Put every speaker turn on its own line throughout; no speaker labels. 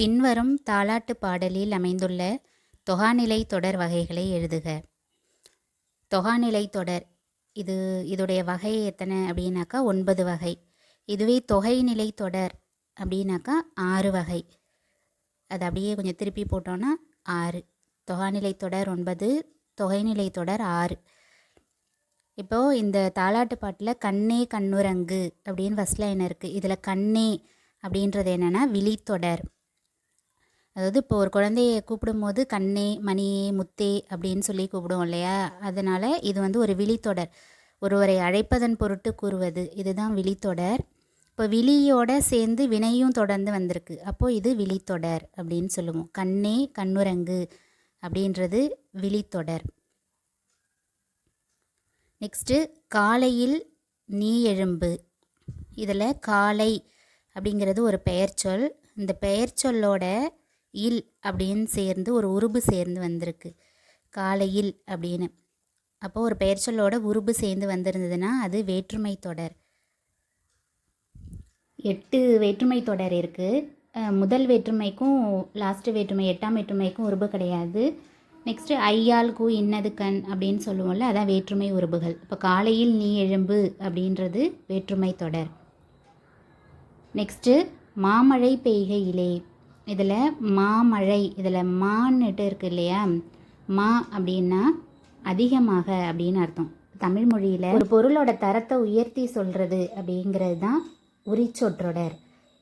பின்வரும் தாலாட்டு பாடலில் அமைந்துள்ள தொகாநிலை தொடர் வகைகளை எழுதுக. தொகாநிலை தொடர். இது இதோடைய வகை எத்தனை அப்படின்னாக்கா ஒன்பது வகை. இதுவே தொகைநிலை தொடர் அப்படின்னாக்கா ஆறு வகை. அது அப்படியே கொஞ்சம் திருப்பி போட்டோன்னா ஆறு. தொகாநிலை தொடர் ஒன்பது தொகைநிலை தொடர் ஆறு. இப்போது இந்த தாலாட்டு பாட்டில் கண்ணே கண்ணுரங்கு அப்படின்னு ஃபஸ்ட் லைன் இருக்குது இதில் கண்ணே அப்படின்றது என்னென்னா விழித்தொடர். அதாவது இப்போ ஒரு குழந்தைய கூப்பிடும்போது கண்ணே மணியே முத்தே அப்படின்னு சொல்லி கூப்பிடுவோம் இல்லையா? அதனால் இது வந்து ஒரு விழித்தொடர். ஒருவரை அழைப்பதன் பொருட்டு கூறுவது. இதுதான் விழித்தொடர். இப்போ விழியோட சேர்ந்து வினையும் தொடர்ந்து வந்திருக்கு. அப்போது இது விழித்தொடர் அப்படின்னு சொல்லுவோம். கண்ணே கண்ணுரங்கு அப்படின்றது விழித்தொடர். நெக்ஸ்ட்டு காலையில் நீ எழும்பு. இதில் காலை அப்படிங்கிறது ஒரு பெயர்ச்சொல். இந்த பெயர்ச்சொல்லோட இல் அப்படின்னு சேர்ந்து ஒரு உருபு சேர்ந்து வந்திருக்கு. காலையில் அப்படின்னு. அப்போது ஒரு பெயர்ச்சொல்லோட உருபு சேர்ந்து வந்திருந்ததுன்னா அது வேற்றுமை தொடர். எட்டு வேற்றுமை தொடர் இருக்குது முதல் வேற்றுமைக்கும் லாஸ்ட்டு வேற்றுமை எட்டாம் வேற்றுமைக்கும் உருபு கிடையாது. நெக்ஸ்ட்டு ஐயால் கூ இன்னது கண் அப்படின்னு சொல்லுவோம்ல அதான் வேற்றுமை உருபுகள். இப்போ காலையில் நீ எழும்பு அப்படின்றது வேற்றுமை தொடர். நெக்ஸ்ட்டு மாமழை பெய்கையிலே. இதில் மாமழை இதில் மான்னுட்டு இருக்கு இல்லையா? மா அப்படின்னா அதிகமாக அப்படின்னு அர்த்தம். தமிழ் மொழியில் ஒரு பொருளோட தரத்தை உயர்த்தி சொல்கிறது அப்படிங்கிறது தான் உரிச்சொற்றொடர்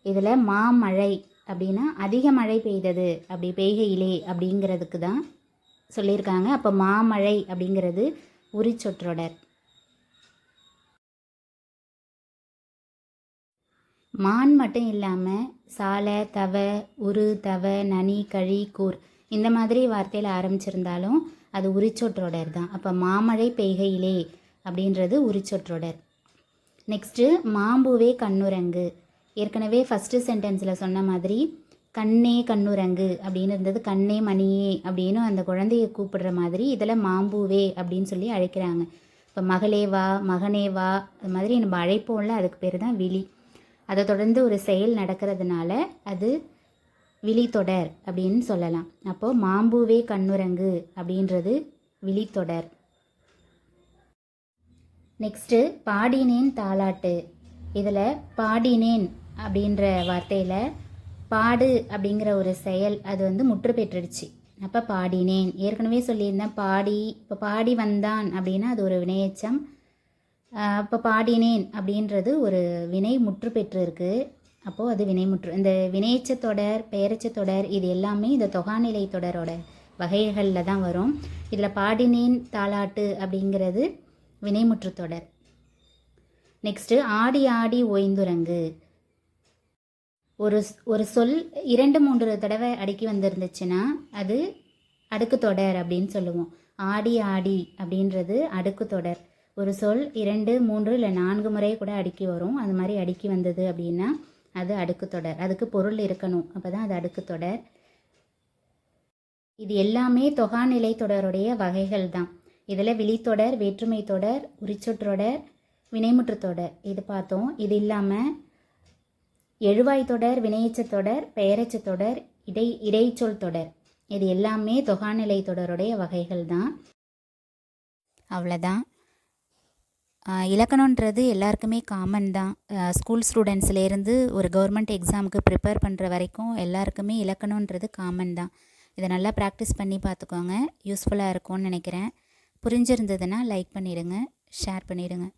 இதில் மாமழை அப்படின்னா அதிக மழை பெய்தது அப்படி பெய்கையிலே அப்படிங்கிறதுக்கு தான் சொல்லியிருக்காங்க. அப்போ மாமழை அப்படிங்கிறது உரிச்சொற்றொடர் மான் மட்டும் இல்லாமல் சாலை தவ உரு தவ நனி கழி கூர் இந்த மாதிரி வார்த்தையில் ஆரம்பிச்சிருந்தாலும் அது உரிச்சொற்றொடர் தான். அப்போ மாமழை பெய்கையிலே அப்படின்றது உரிச்சொற்றொடர். நெக்ஸ்ட்டு மாம்பூவே கண்ணுரங்கு. ஏற்கனவே ஃபஸ்ட்டு சென்டென்ஸில் சொன்ன மாதிரி கண்ணே கண்ணுரங்கு அப்படின்னு இருந்தது. கண்ணே மணியே அப்படின்னு அந்த குழந்தைய கூப்பிடுற மாதிரி இதில் மாம்பூவே அப்படின்னு சொல்லி அழைக்கிறாங்க. இப்போ மகளே வா மகனே வா அது மாதிரி நம்ம அழைப்போம்ல அதுக்கு பேர் தான் விழி. அதை தொடர்ந்து ஒரு செயல் நடக்கிறதுனால அது விழித்தொடர் அப்படின்னு சொல்லலாம். அப்போது மாம்பூவே கண்ணுரங்கு அப்படின்றது விழித்தொடர். நெக்ஸ்ட்டு பாடினேன் தாலாட்டு இதில் பாடினேன் அப்படின்ற வார்த்தையில் பாடு அப்படிங்கிற ஒரு செயல் அது வந்து முற்று பெற்றுடுச்சு. அப்போ பாடினேன். ஏற்கனவே சொல்லியிருந்தேன் பாடி இப்போ பாடி வந்தான் அப்படின்னா அது ஒரு வினையச்சம். அப்போ பாடினேன் அப்படின்றது ஒரு வினை முற்று பெற்று இருக்குது அப்போது அது வினைமுற்று இந்த வினையச்சத்தொடர் பெயரச்சத்தொடர் தொடர் இது எல்லாமே இந்த தொகாநிலை தொடரோட வகைகளில் தான் வரும். இதில் பாடினேன் தாலாட்டு அப்படிங்கிறது வினைமுற்று தொடர். நெக்ஸ்ட்டு ஆடி ஆடி ஓய்ந்துரங்கு ஒரு ஒரு சொல் இரண்டு மூன்று தடவை அடுக்கி வந்திருந்துச்சுன்னா அது அடுக்கு தொடர் அப்படின்னு சொல்லுவோம். ஆடி ஆடி அப்படின்றது அடுக்கு தொடர். ஒரு சொல் இரண்டு மூன்று இல்லை நான்கு முறை கூட அடுக்கி வரும். அது மாதிரி அடுக்கி வந்தது அப்படின்னா அது அடுக்கு தொடர். அதுக்கு பொருள் இருக்கணும். அப்போ தான் அது அடுக்கு தொடர். இது எல்லாமே தொகாநிலை தொடருடைய வகைகள் தான். இதில் விழித்தொடர் வேற்றுமை தொடர் உரிச்சொற்றொடர் வினைமுற்று தொடர். இது பார்த்தோம். இது இல்லாமல் எழுவாய் தொடர் வினையச்ச தொடர் பெயரச்ச தொடர் இடை இடைச்சொல் தொடர். இது எல்லாமே தொகாநிலை தொடருடைய வகைகள் தான். அவ்வளோதான் இலக்கணன்றது எல்லாருக்குமே காமன் தான். ஸ்கூல் ஸ்டூடெண்ட்ஸ்லேருந்து ஒரு கவர்மெண்ட் எக்ஸாமுக்கு ப்ரிப்பேர் பண்ணுற வரைக்கும் எல்லாருக்குமே இலக்கணன்றது காமன் தான். இதை நல்லா ப்ராக்டிஸ் பண்ணி பார்த்துக்கோங்க யூஸ்ஃபுல்லாக இருக்கும்னு நினைக்கிறேன். புரிஞ்சிருந்ததுன்னா லைக் பண்ணிடுங்க ஷேர் பண்ணிவிடுங்க